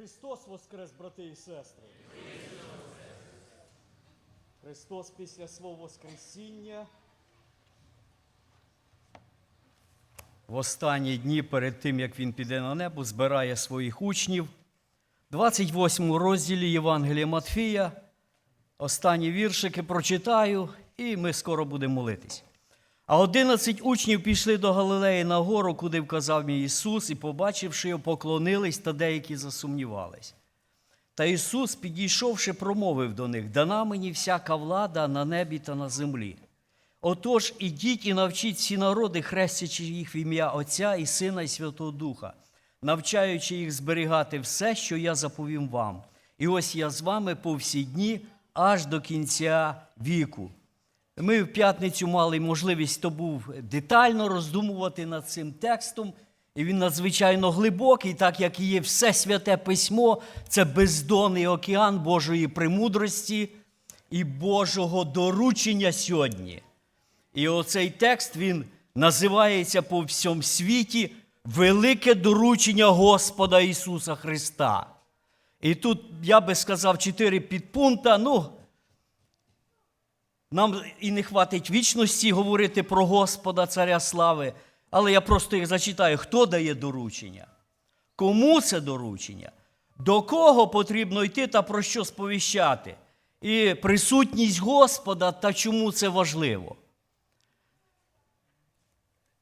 Христос воскрес, брати і сестри. Христос після свого Воскресіння. В останні дні перед тим, як він піде на небо, збирає своїх учнів. 28 розділі Євангелія Матфія. Останні віршики прочитаю, і ми скоро будемо молитись. А одинадцять учнів пішли до Галилеї на гору, куди вказав їм Ісус, і, побачивши його, поклонились, та деякі засумнівались. Та Ісус, підійшовши, промовив до них: Дана мені всяка влада на небі та на землі. Отож, ідіть і навчіть всі народи, хрестячи їх в ім'я Отця і Сина і Святого Духа, навчаючи їх зберігати все, що я заповім вам. І ось я з вами по всі дні аж до кінця віку. Ми в п'ятницю мали можливість то був детально роздумувати над цим текстом, і він надзвичайно глибокий, так як і є все святе письмо, це бездонний океан Божої премудрості і Божого доручення сьогодні. І оцей текст він називається по всьому світі Велике доручення Господа Ісуса Христа. І тут я би сказав чотири підпункта. Ну, нам і не хватить вічності говорити про Господа Царя Слави, але я просто їх зачитаю, хто дає доручення, кому це доручення, до кого потрібно йти та про що сповіщати, і присутність Господа та чому це важливо.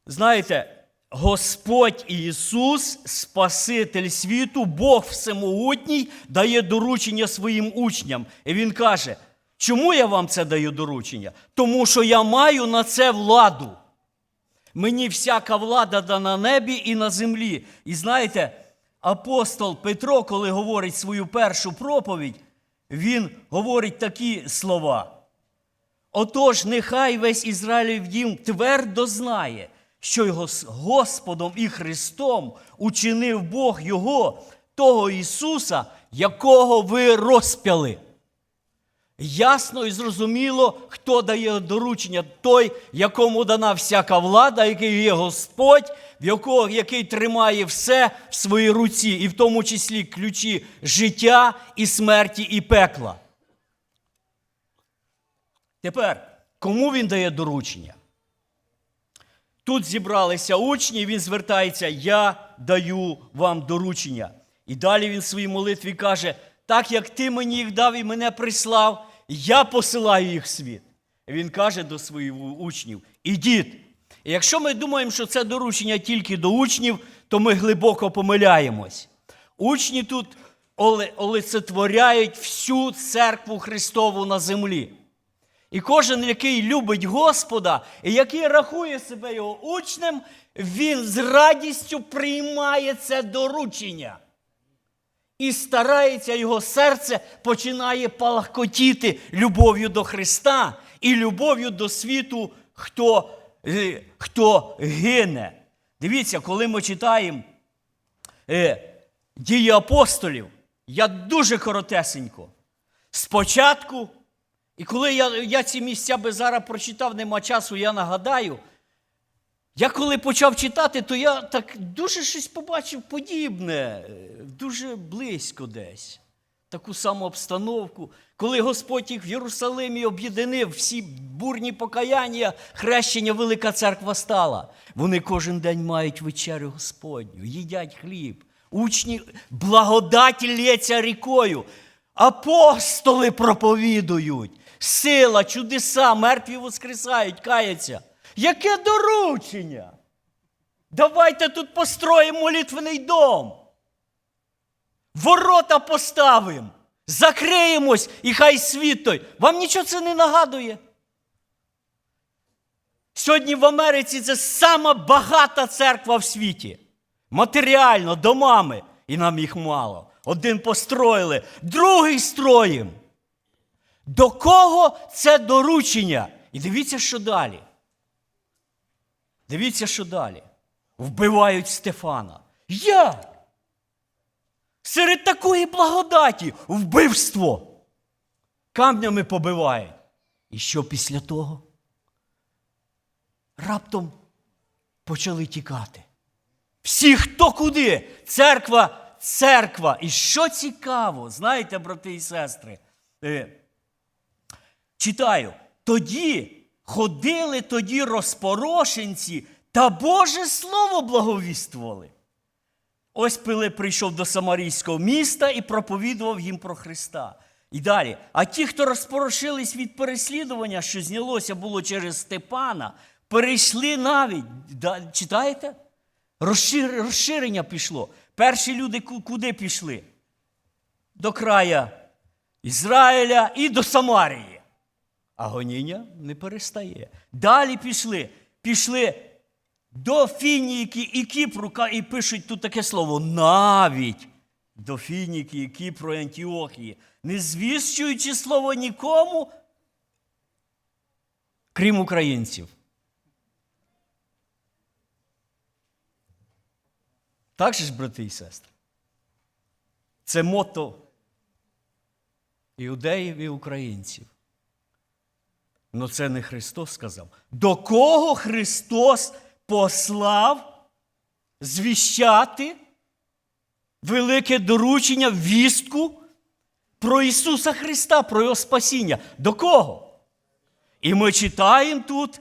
Знаєте, Господь Ісус, Спаситель світу, Бог Всемогутній, дає доручення своїм учням. І Він каже, чому я вам це даю доручення? Тому що я маю на це владу. Мені всяка влада дана на небі і на землі. І знаєте, апостол Петро, коли говорить свою першу проповідь, він говорить такі слова. Отож, нехай весь Ізраїлів дім твердо знає, що його Господом і Христом учинив Бог Його, того Ісуса, якого ви розп'яли. Ясно і зрозуміло, хто дає доручення, той, якому дана всяка влада, який є Господь, в якого, який тримає все в своїй руці, і в тому числі ключі життя і смерті і пекла. Тепер, кому він дає доручення? Тут зібралися учні, і він звертається: Я даю вам доручення. І далі він в своїй молитві каже: так як ти мені їх дав і мене прислав, я посилаю їх в світ. Він каже до своїх учнів: Ідіть. І якщо ми думаємо, що це доручення тільки до учнів, то ми глибоко помиляємось. Учні тут олицетворяють всю церкву Христову на землі. І кожен, який любить Господа, і який рахує себе його учнем, він з радістю приймає це доручення. І старається його серце починає палахкотіти любов'ю до Христа і любов'ю до світу, хто, е, хто гине. Дивіться, коли ми читаємо е, дії апостолів, я дуже коротесенько. Спочатку, і коли я, я ці місця би зараз прочитав, нема часу, я нагадаю. Я коли почав читати, то я так дуже щось побачив подібне, е, дуже близько десь. Таку саму обстановку, коли Господь їх в Єрусалимі об'єднив всі бурні покаяння, хрещення Велика церква стала. Вони кожен день мають вечерю Господню, їдять хліб. Учні благодать лється рікою. Апостоли проповідують. Сила, чудеса, мертві воскресають, каяться. Яке доручення? Давайте тут построїмо молитвений дом. Ворота поставимо, закриємось і хай світ той. Вам нічого це не нагадує? Сьогодні в Америці це сама багата церква в світі. Матеріально, домами. І нам їх мало. Один построїли, другий строїм. До кого це доручення? І дивіться, що далі. Дивіться, що далі. Вбивають Стефана. Як? Серед такої благодаті вбивство. Камнями побивають. І що після того? Раптом почали тікати. Всі, хто куди. Церква церква. І що цікаво, знаєте, брати і сестри, е, читаю, тоді ходили тоді розпорошенці та Боже Слово благовіствували. Ось Пилип прийшов до Самарійського міста і проповідував їм про Христа. І далі. А ті, хто розпорошились від переслідування, що знялося було через Степана, перейшли навіть. Читаєте? Розшир, розширення пішло. Перші люди куди пішли? До края Ізраїля і до Самарії. А гоніння не перестає. Далі пішли. Пішли до Фініки і Кіпру, і пишуть тут таке слово навіть до Фініки, і Кіпру і Антіохії, не звіщуючи слово нікому, крім українців. Так же ж, брати і сестри? Це мото іудеїв і українців. Ну це не Христос сказав. До кого Христос послав звіщати велике доручення, вістку про Ісуса Христа, про Його спасіння? До кого? І ми читаємо тут: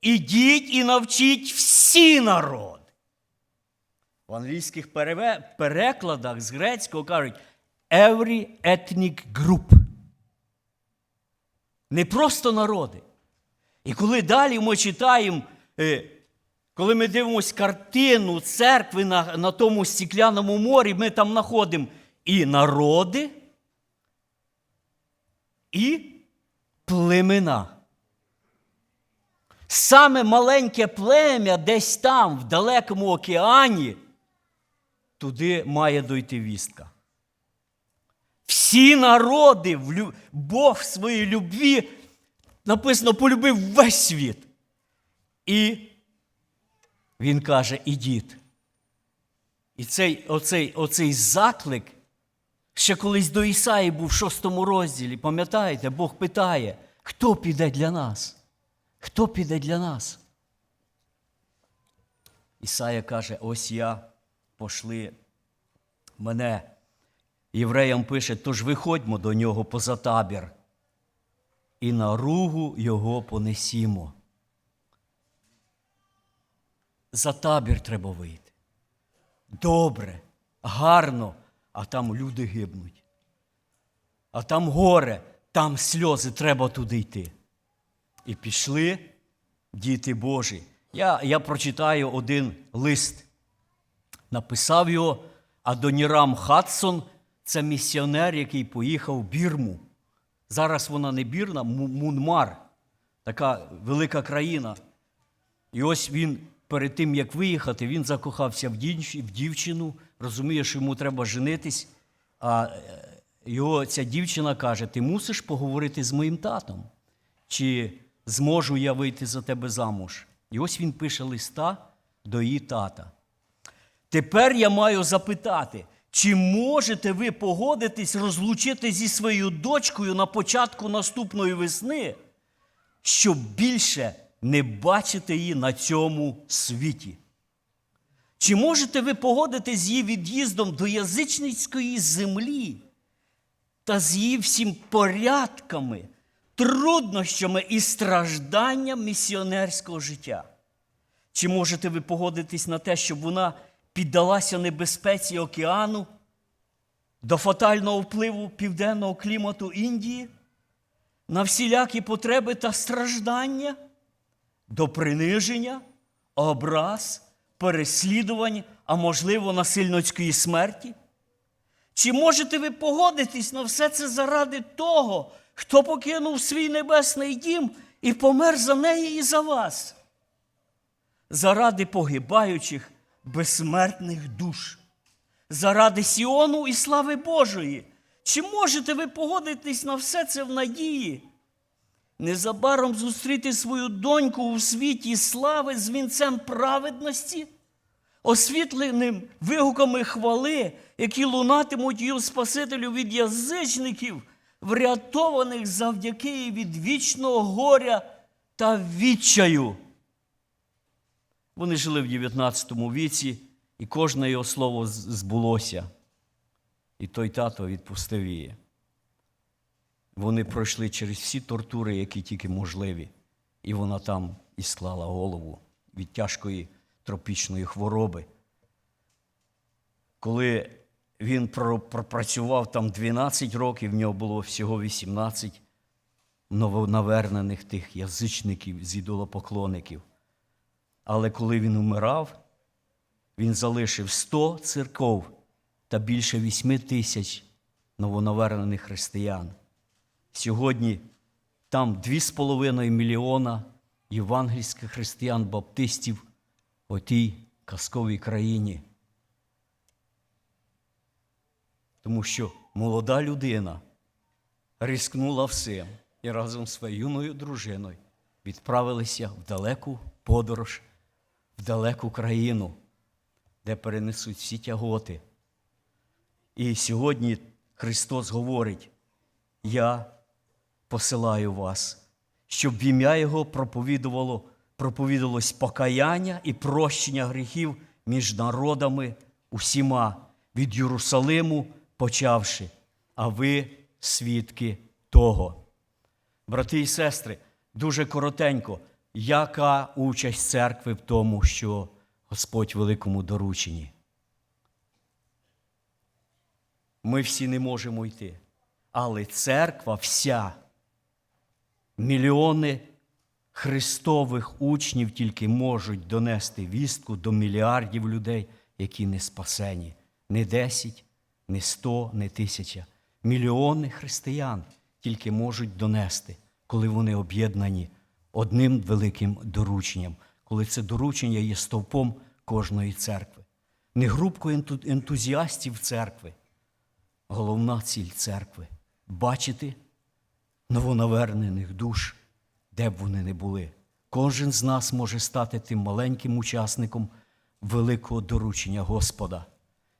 ідіть і навчіть всі народ. В англійських перекладах з грецького кажуть every ethnic group. Не просто народи. І коли далі ми читаємо, е, коли ми дивимося картину церкви на, на тому стекляному морі, ми там знаходимо і народи, і племена. Саме маленьке плем'я десь там, в далекому океані, туди має дойти вістка. Всі народи, Бог в своїй любві, написано, полюбив весь світ. І він каже: ідіть. І цей, оцей, оцей заклик, ще колись до Ісаї був в шостому розділі, пам'ятаєте, Бог питає, хто піде для нас? Хто піде для нас? Ісая каже: ось я пошли мене. Євреям пише, тож виходьмо до нього поза табір, і на ругу його понесімо. За табір треба вийти. Добре, гарно, а там люди гибнуть. А там горе, там сльози, треба туди йти. І пішли діти Божі. Я, я прочитаю один лист. Написав його Адонірам Хадсон, це місіонер, який поїхав в Бірму. Зараз вона не бірна, Мунмар, така велика країна. І ось він перед тим, як виїхати, він закохався в дівч- в дівчину, розуміє, що йому треба женитись. А е, його ця дівчина каже: Ти мусиш поговорити з моїм татом, чи зможу я вийти за тебе замуж? І ось він пише листа до її тата. Тепер я маю запитати, чи можете ви погодитись розлучити зі своєю дочкою на початку наступної весни, щоб більше не бачити її на цьому світі? Чи можете ви погодитись з її від'їздом до язичницької землі та з її всім порядками, труднощами і стражданням місіонерського життя? Чи можете ви погодитись на те, щоб вона піддалася небезпеці океану, до фатального впливу південного клімату Індії, на всілякі потреби та страждання, до приниження, образ, переслідувань, а можливо, насильницької смерті? Чи можете ви погодитись на все це заради того, хто покинув свій небесний дім і помер за неї і за вас? заради погибаючих безсмертних душ, заради Сіону і слави Божої. Чи можете ви погодитись на все це в надії? Незабаром зустріти свою доньку у світі слави з вінцем праведності, освітленим вигуками хвали, які лунатимуть її Спасителю від язичників, врятованих завдяки від вічного горя та відчаю. Вони жили в 19 віці, і кожне його слово збулося. І той тато відпустив її. Вони пройшли через всі тортури, які тільки можливі. І вона там і склала голову від тяжкої тропічної хвороби. Коли він пропрацював там 12 років, в нього було всього 18 новонавернених тих язичників, з ідолопоклонників. Але коли він умирав, він залишив 100 церков та більше 8 тисяч новонавернених християн. Сьогодні там 2,5 мільйона євангельських християн-баптистів у тій казковій країні. Тому що молода людина рискнула всім і разом з своєю юною дружиною відправилися в далеку подорож, далеку країну, де перенесуть всі тяготи. І сьогодні Христос говорить: Я посилаю вас, щоб в ім'я Його проповідувало, проповідувалось покаяння і прощення гріхів між народами усіма, від Єрусалиму почавши, а ви свідки того. Брати і сестри, дуже коротенько, яка участь церкви в тому, що Господь великому дорученні? Ми всі не можемо йти. Але церква вся, мільйони Христових учнів тільки можуть донести вістку до мільярдів людей, які не спасені. Не 10, не 100, не тисяча. Мільйони християн тільки можуть донести, коли вони об'єднані одним великим дорученням, коли це доручення є стовпом кожної церкви. Не групкою ентузіастів церкви, головна ціль церкви бачити новонавернених душ, де б вони не були. Кожен з нас може стати тим маленьким учасником великого доручення Господа.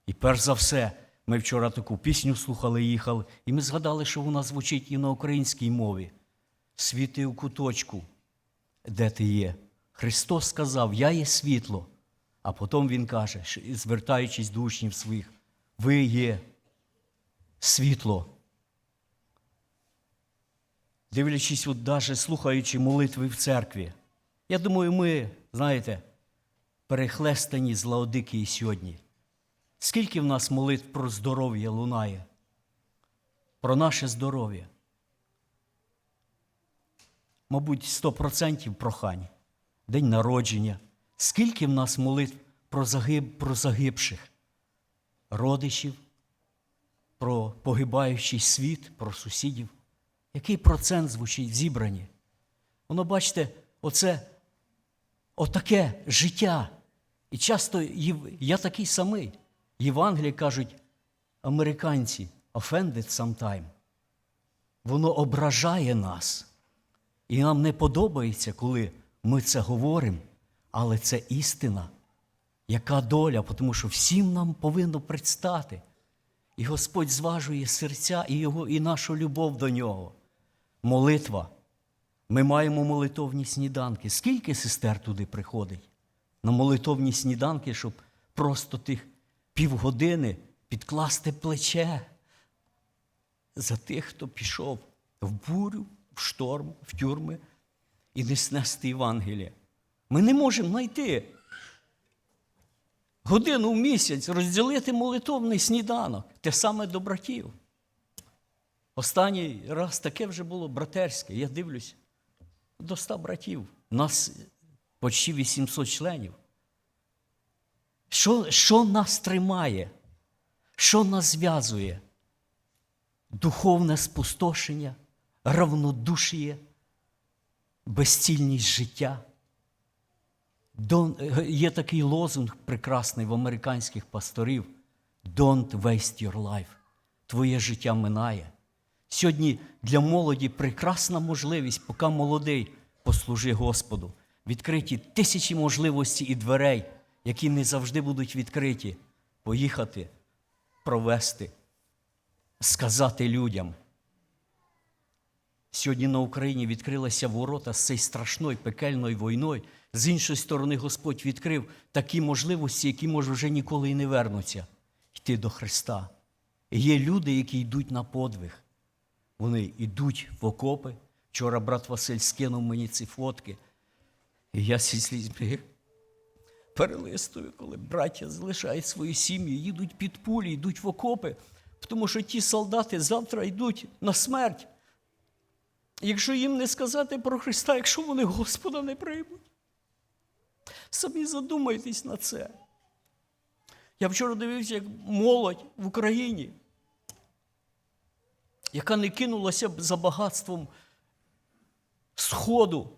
І перш за все, ми вчора таку пісню слухали, їхали, і ми згадали, що вона звучить і на українській мові. Світи у куточку, де ти є. Христос сказав: Я є світло. А потім Він каже, звертаючись до учнів своїх, ви є світло. Дивлячись, от даже слухаючи молитви в церкві, я думаю, ми, знаєте, перехлестані з Лаодикії сьогодні. Скільки в нас молитв про здоров'я лунає? Про наше здоров'я? Мабуть, 100% прохань. День народження. Скільки в нас молитв про, загиб, про загибших родичів, про погибаючий світ, про сусідів? Який процент звучить в зібранні? Воно, бачите, оце отаке життя. І часто я такий самий. Євангелії кажуть, американці offended sometime. Воно ображає нас. І нам не подобається, коли ми це говоримо, але це істина. Яка доля, тому що всім нам повинно предстати. І Господь зважує серця і, його, і нашу любов до нього. Молитва. Ми маємо молитовні сніданки. Скільки сестер туди приходить на молитовні сніданки, щоб просто тих півгодини підкласти плече за тих, хто пішов в бурю, в шторм, в тюрми і не снести Євангелія. Ми не можемо знайти годину в місяць розділити молитовний сніданок, те саме до братів. Останній раз таке вже було братерське. Я дивлюсь, до ста братів. У нас почти 800 членів. Що, що нас тримає? Що нас зв'язує? Духовне спустошення, равнодушіє, безцільність життя. Don't, є такий лозунг прекрасний в американських пасторів: Don't waste your life. Твоє життя минає. Сьогодні для молоді прекрасна можливість, поки молодий, послужи Господу. Відкриті тисячі можливостей і дверей, які не завжди будуть відкриті. Поїхати, провести, сказати людям. Сьогодні на Україні відкрилися ворота з цією страшною пекельною війною. З іншої сторони, Господь відкрив такі можливості, які, може, вже ніколи і не вернуться. Йти до Христа. Є люди, які йдуть на подвиг. Вони йдуть в окопи. Вчора брат Василь скинув мені ці фотки. І я зі слізьми перелистую, коли браття залишають свої сім'ї, їдуть під пулі, йдуть в окопи, тому що ті солдати завтра йдуть на смерть. Якщо їм не сказати про Христа, якщо вони Господа не приймуть, самі задумайтесь на це. Я вчора дивився, як молодь в Україні, яка не кинулася б за багатством сходу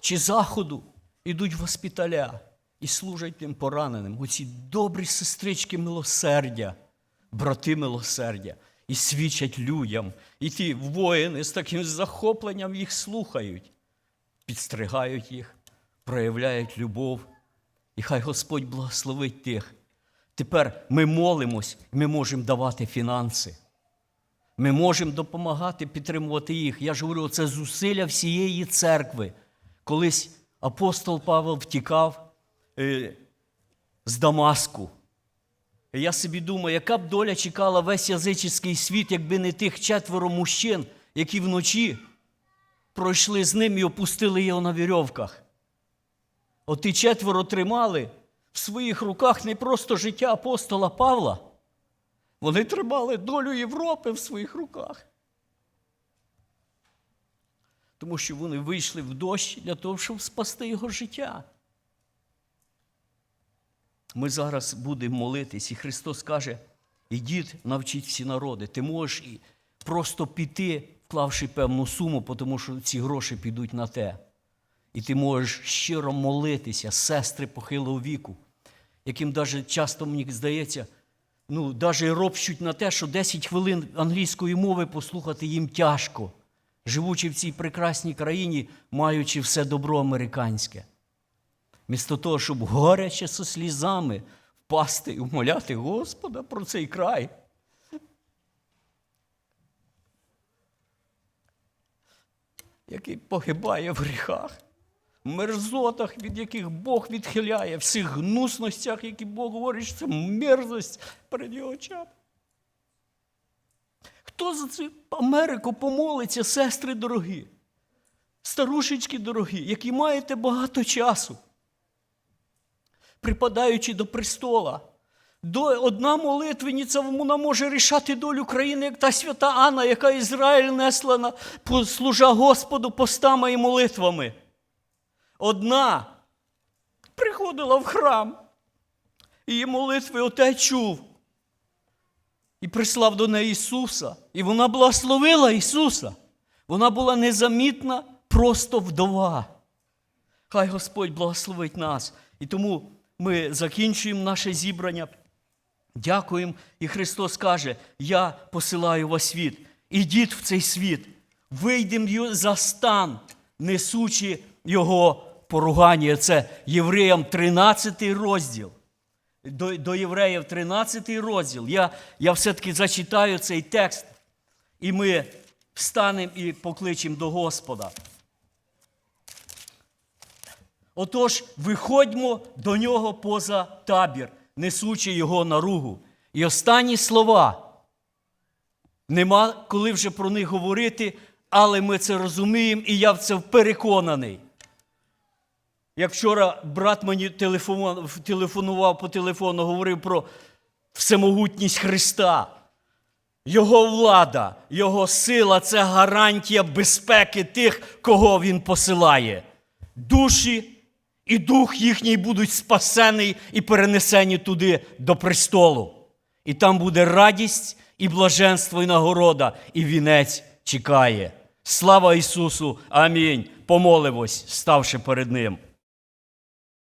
чи заходу, ідуть в госпіталя і служать тим пораненим. Оці добрі сестрички милосердя, брати милосердя, і свідчать людям. І ті воїни з таким захопленням їх слухають, підстригають їх, проявляють любов. І хай Господь благословить тих. Тепер ми молимось, ми можемо давати фінанси. Ми можемо допомагати підтримувати їх. Я ж говорю, це зусилля всієї церкви. Колись апостол Павел втікав е, з Дамаску. Я собі думаю, яка б доля чекала весь язичний світ, якби не тих четверо мужчин, які вночі пройшли з ним і опустили його на вірьовках. От ті четверо тримали в своїх руках не просто життя апостола Павла. Вони тримали долю Європи в своїх руках. Тому що вони вийшли в дощ для того, щоб спасти його життя. Ми зараз будемо молитись, і Христос каже: ідіть, навчіть всі народи. Ти можеш і просто піти, вклавши певну суму, тому що ці гроші підуть на те. І ти можеш щиро молитися, сестри похилого віку, яким навіть часто мені здається, ну, навіть ропщуть на те, що 10 хвилин англійської мови послухати їм тяжко, живучи в цій прекрасній країні, маючи все добро американське. Місто того, щоб горяче со слізами впасти і умоляти Господа про цей край. Який погибає в гріхах, в мерзотах, від яких Бог відхиляє, всіх гнусностях, які Бог говорить, що це мерзость перед його очами. Хто за цю Америку помолиться, сестри дорогі, старушечки дорогі, які маєте багато часу? Припадаючи до престола. Одна молитвениця вона може рішати долю країни, як та свята Анна, яка Ізраїль несла служа Господу постами і молитвами. Одна приходила в храм, її молитви отець чув. І прислав до неї Ісуса. І вона благословила Ісуса. Вона була незамітна, просто вдова. Хай Господь благословить нас. І тому ми закінчуємо наше зібрання. Дякуємо. І Христос каже: Я посилаю вас світ. Ідіть в цей світ, вийдемо за стан, несучи Його поругання. Це Євреям 13 розділ. До, до Євреїв 13 розділ. Я, я все-таки зачитаю цей текст, і ми встанемо і покличемо до Господа. Отож, виходьмо до нього поза табір, несучи його наругу. І останні слова. Нема коли вже про них говорити, але ми це розуміємо, і я в це переконаний. Як вчора брат мені телефонував по телефону, говорив про всемогутність Христа, Його влада, Його сила це гарантія безпеки тих, кого Він посилає. Душі і дух їхній будуть спасені і перенесені туди до престолу. І там буде радість, і блаженство, і нагорода, і вінець чекає. Слава Ісусу! Амінь. Помолимось, ставши перед Ним.